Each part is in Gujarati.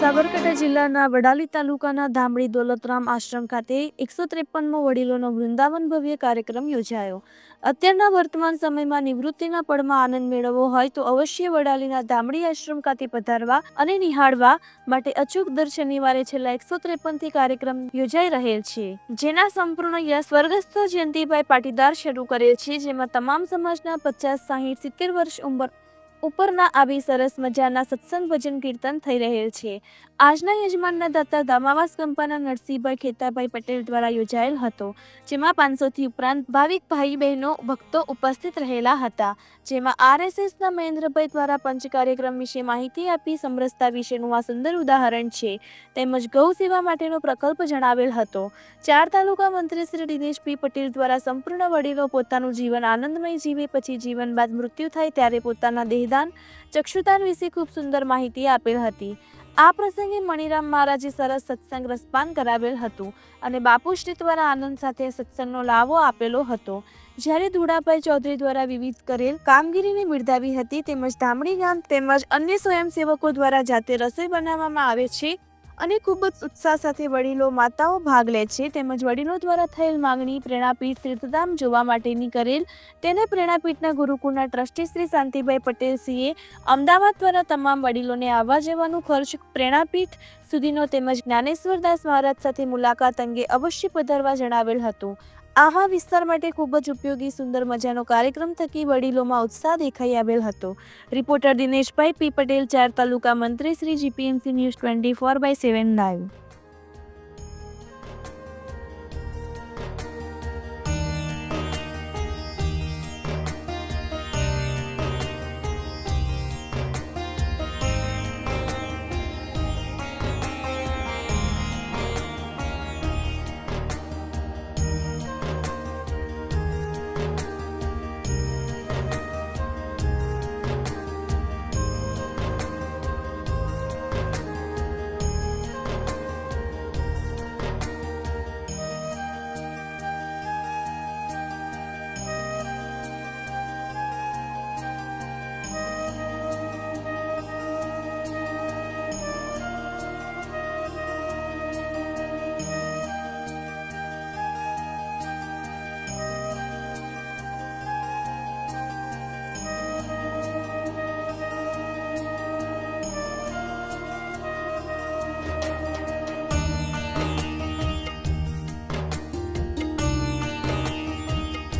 Sabarkantha જિલ્લાના વડાલી તાલુકાના ધામડી દોલતરામ આશ્રમ ખાતે એકસો ત્રેપનમો વડીલોનો વૃંદાવન ભવ્ય કાર્યક્રમ યોજાયો. અત્યારના વર્તમાન સમયમાં નિવૃત્તિના પળમાં આનંદ મેળવવો હોય તો અવશ્ય વડાલીના ધામડી આશ્રમ ખાતે પધારવા અને નિહાળવા માટે અચૂક દર શનિવારે છેલ્લા એકસો ત્રેપનથી કાર્યક્રમ યોજાઈ રહેલ છે. જેના સંપૂર્ણ યશ સ્વર્ગસ્થ જયંતિભાઈ પાટીદાર શરૂ કરેલ છે, જેમાં તમામ સમાજના પચાસ સાહીઠ સિત્તેર વર્ષ ઉંમર ઉપરના આવી સરસ મજાના સત્સંગ ભજન કીર્તન થઈ રહેલ છે. આજના યજમાનના દાતા દામાવાસ કંપાના નરસિંહભાઈ ખેતાભાઈ પટેલ દ્વારા યોજાયેલ હતો, જેમાં પાંચસોથી ઉપરાંત ભાવિક ભાઈ બહેનો ભક્તો ઉપસ્થિત રહેલા હતા. જેમાં આરએસએસના મહેન્દ્રભાઈ દ્વારા પંચ કાર્યક્રમ વિશે માહિતી આપી સમરસતા વિશેનું આ સુંદર ઉદાહરણ છે, તેમજ ગૌ સેવા માટેનો પ્રકલ્પ જણાવેલ હતો. ચાર તાલુકા મંત્રી શ્રી દિનેશ પી પટેલ દ્વારા સંપૂર્ણ વડીલો પોતાનું જીવન આનંદમય જીવે, પછી જીવન બાદ મૃત્યુ થાય ત્યારે પોતાના દેહદાન ચક્ષુદાન વિશે ખૂબ સુંદર માહિતી આપેલ હતી. આ પ્રસંગે મણિરામ મહારાજે સરસ સત્સંગ રસપાન કરાવેલ હતું અને બાપુશ્રી દ્વારા આનંદ સાથે સત્સંગનો લાવો આપેલો હતો. જ્યારે ધુડાભાઈ ચૌધરી દ્વારા વિવિધ કરેલ કામગીરીને બિરદાવી હતી, તેમજ ધામડી ગામ તેમજ અન્ય સ્વયંસેવકો દ્વારા જાતે રસોઈ બનાવવામાં આવે છે અને ખૂબ જ ઉત્સાહ સાથે વડીલો, માતાઓ ભાગ લે છે. તેમજ વડીલો દ્વારા થયેલ માંગણી પ્રેરણાપીઠ તીર્થધામ જોવા માટેની કરેલ તેને પ્રેરણાપીઠના ગુરુકુળના ટ્રસ્ટી શ્રી શાંતિભાઈ પટેલ સિંહે અમદાવાદ દ્વારા તમામ વડીલોને આવવા જવાનું ખર્ચ પ્રેરણાપીઠ સુધીનો તેમજ જ્ઞાનેશ્વરદાસ મહારાજ સાથે મુલાકાત અંગે અવશ્ય પધારવા જણાવેલ હતું. આહા વિસ્તાર માટે ખૂબ જ ઉપયોગી, સુંદર મજાનો કાર્યક્રમ થકી વડીલોમાં ઉત્સાહ દેખાઈ આવેલ હતો. રિપોર્ટર દિનેશભાઈ પી પટેલ, ચાર તાલુકા મંત્રી Shri GPMC news twenty four by seven live.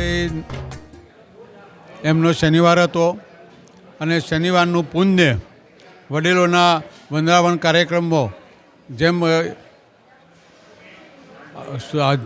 હવે એમનો શનિવાર હતો અને શનિવારનું પુણ્ય વડીલોના વંદાવન કાર્યક્રમો જેમ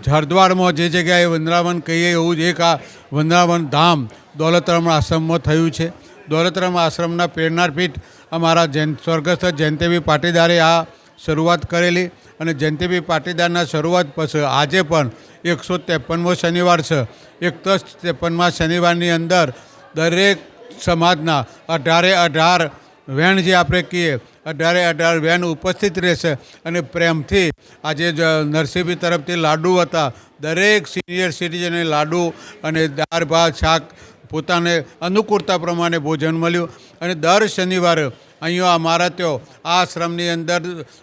હરદ્વારમાં જે જગ્યાએ વંદાવન કહીએ એવું જ એક આ વંદરાવન ધામ દોલતરામ આશ્રમમાં થયું છે. દોલતરામ આશ્રમના પ્રેરણાપીઠ અમારા જૈન સ્વર્ગસ્થ જયંતિભાઈ પાટીદારે આ શરૂઆત કરેલી અને જયંતિભાઈ પાટીદારના શરૂઆત પછી આજે પણ એકસો ત્રેપનમો શનિવાર છે. એકસો ત્રેપનમાં શનિવારની અંદર દરેક સમાજના અઢારે અઢાર વેણ જે આપણે કહીએ, અઢારે અઢાર વેન ઉપસ્થિત રહેશે અને પ્રેમથી આજે નરસિંહભાઈ તરફથી લાડુ હતા. દરેક સિનિયર સિટીઝને લાડુ અને દાળ, ભાત, શાક પોતાને અનુકૂળતા પ્રમાણે ભોજન મળ્યું અને દર શનિવારે અહીંયા અમારા ત્યાં આ આશ્રમની અંદર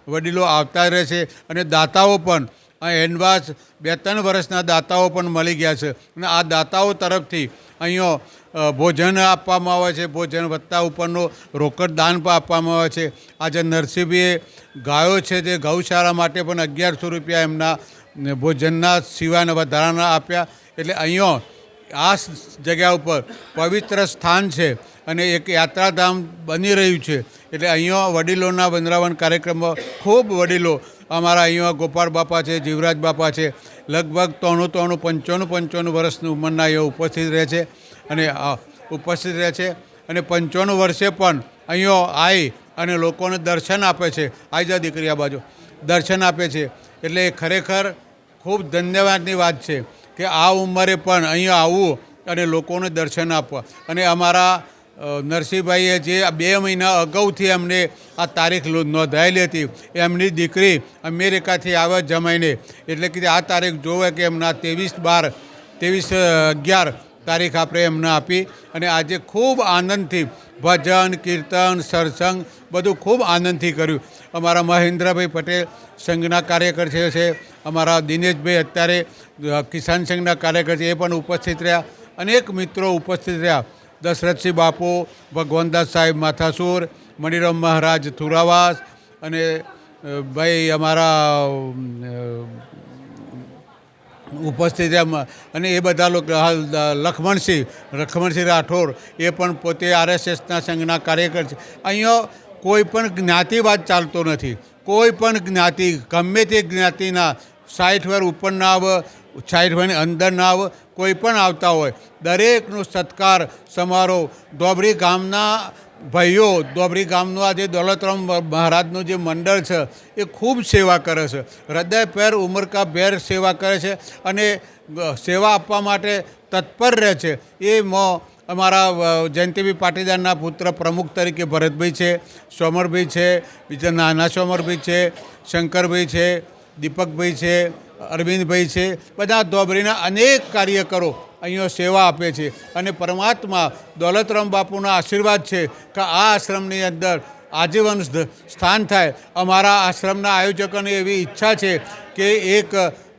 વડીલો આવતા રહે છે અને દાતાઓ પણ આ એડવાન્સ બે ત્રણ વર્ષના દાતાઓ પણ મળી ગયા છે. અને આ દાતાઓ તરફથી અહીંયા ભોજન આપવામાં આવે છે, ભોજન વત્તા ઉપરનો રોકડ દાન પણ આપવામાં આવે છે. આજે નરસિંહભાઈએ ગાયો છે તે ગૌશાળા માટે પણ અગિયારસો રૂપિયા એમના ભોજનના સિવાયના વધારાના આપ્યા. એટલે અહીંયા આ જગ્યા ઉપર પવિત્ર સ્થાન છે અને એક યાત્રાધામ બની રહ્યું છે. એટલે અહીંયા વડીલોના વંદરાવન કાર્યક્રમમાં ખૂબ વડીલો અમારા અહીંયા ગોપાળ બાપા છે, જીવરાજ બાપા છે, લગભગ ત્રણું ત્રણું પંચાણું પંચાણું વર્ષની ઉંમરના અહીંયા ઉપસ્થિત રહે છે અને ઉપસ્થિત રહે છે અને પંચાણું વર્ષે પણ અહીંયા આવી અને લોકોને દર્શન આપે છે આવી જા દીકરી આ બાજુ, દર્શન આપે છે. એટલે ખરેખર ખૂબ ધન્યવાદની વાત છે કે આ ઉંમરે પણ અહીંયા આવવું અને લોકોને દર્શન આપવા. અને અમારા નરસિંહભાઈએ જે બે મહિના અગાઉથી અમને આ તારીખ નોંધાયેલી હતી, એમની દીકરી અમેરિકાથી આવે જમાઈને. એટલે કે આ તારીખ જોવે કે એમના ત્રેવીસ બાર, ત્રેવીસ અગિયાર તારીખ આપણે એમને આપી. અને આજે ખૂબ આનંદથી ભજન, કીર્તન સત્સંગ બધું ખૂબ આનંદથી કર્યું. અમારા મહેન્દ્રભાઈ પટેલ સંઘના કાર્યકર છે, અમારા દિનેશભાઈ અત્યારે કિસાન સંઘના કાર્યકર છે, એ પણ ઉપસ્થિત રહ્યા. અનેક મિત્રો ઉપસ્થિત રહ્યા. દશરથસિંહ બાપુ ભગવાનદાસ સાહેબ માથાસુર, મણિરામ મહારાજ થુરાવાસ અને ભાઈ અમારા ઉપસ્થિત એમ, અને એ બધા લોકો, હાલ લખમણસિંહ લખમણસિંહ રાઠોડ, એ પણ પોતે આરએસએસના સંઘના કાર્યકર છે. અહીંયા કોઈ પણ જ્ઞાતિવાદ ચાલતો નથી. કોઈ પણ જ્ઞાતિ ગમે તે જ્ઞાતિના સાઠ વર ઉપર ના આવે અંદર ના આવે, કોઈ પણ આવતા હોય, દરેકનો સત્કાર સમારોહ ધોબરી ગામના ભાઈઓ ધોબરી ગામનું આ જે દોલતરામ મહારાજનું જે મંડળ છે, એ ખૂબ સેવા કરે છે. હૃદય પેર ઉમરકા ભેર સેવા કરે છે અને સેવા આપવા માટે તત્પર રહે છે. એ અમારા જયંતિભાઈ પાટીદારના પુત્ર પ્રમુખ તરીકે ભરતભાઈ છે, સોમરભાઈ છે, બીજા નાના સોમરભાઈ છે, શંકરભાઈ છે, દીપકભાઈ છે અરવિંદભાઈ છે, બધા ધોબરીના અનેક કાર્યકરો અહીંયા સેવા આપે છે અને પરમાત્મા દોલતરામ બાપુના આશીર્વાદ છે કે આ આશ્રમની અંદર આજીવન સ્થાન થાય. અમારા આશ્રમના આયોજકોની એવી ઈચ્છા છે કે એક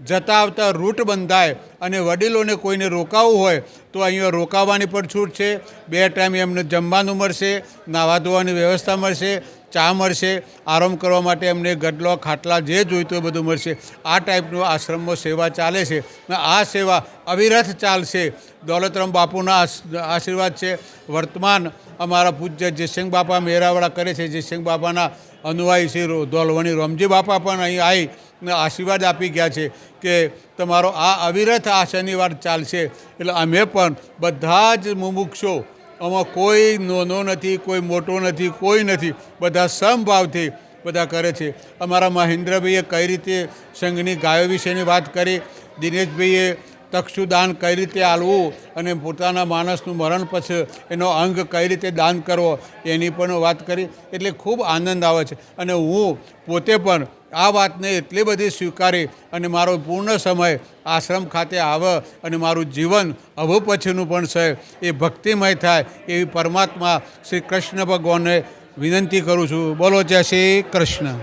જતા આવતા રૂટ બંધાય અને વડીલોને કોઈને રોકાવું હોય તો અહીંયા રોકાવાની પણ છૂટ છે. બે ટાઈમ એમને જમવાનું મળશે નાહવા ધોવાની વ્યવસ્થા મળશે ચા મળશે, આરામ કરવા માટે એમને ગડલો ખાટલા જે જોઈતું હોય બધું મળશે. આ ટાઈપનું આશ્રમમાં સેવા ચાલે છે અને આ સેવા અવિરત ચાલશે. દોલતરામ બાપુના આશીર્વાદ છે. વર્તમાન અમારા પૂજ્ય જયસિંહ બાપા મેરાવાળા કરે છે. જયસિંહ બાપાના અનુયાયી શ્રી ધોલવણી રોમજી બાપા પણ અહીં આવી આશીર્વાદ આપી ગયા છે કે તમારો આ અવિરત આ શનિવાર ચાલશે. એટલે અમે પણ બધા જ મુમુક્ષો આમાં કોઈ નોનો નથી, કોઈ મોટો નથી, કોઈ નથી. બધા સમભાવથી બધા કરે છે. અમારા મહેન્દ્રભાઈએ કઈ રીતે સંઘની ગાયો વિશેની વાત કરી, દિનેશભાઈએ તક્ષુદાન કઈ રીતે આલવું અને પોતાના માણસનું મરણ પછી એનો અંગ કઈ રીતે દાન કરવો એની પણ વાત કરી. એટલે ખૂબ આનંદ આવે છે. અને હું પોતે પણ આ વાતને એટલી બધી સ્વીકારી અને મારો પૂર્ણ સમય આશ્રમ ખાતે આવે અને મારું જીવન હવે પછીનું પણ છે. એ ભક્તિમય થાય એવી પરમાત્મા શ્રી કૃષ્ણ ભગવાનને વિનંતી કરું છું. બોલો, જય શ્રી કૃષ્ણ.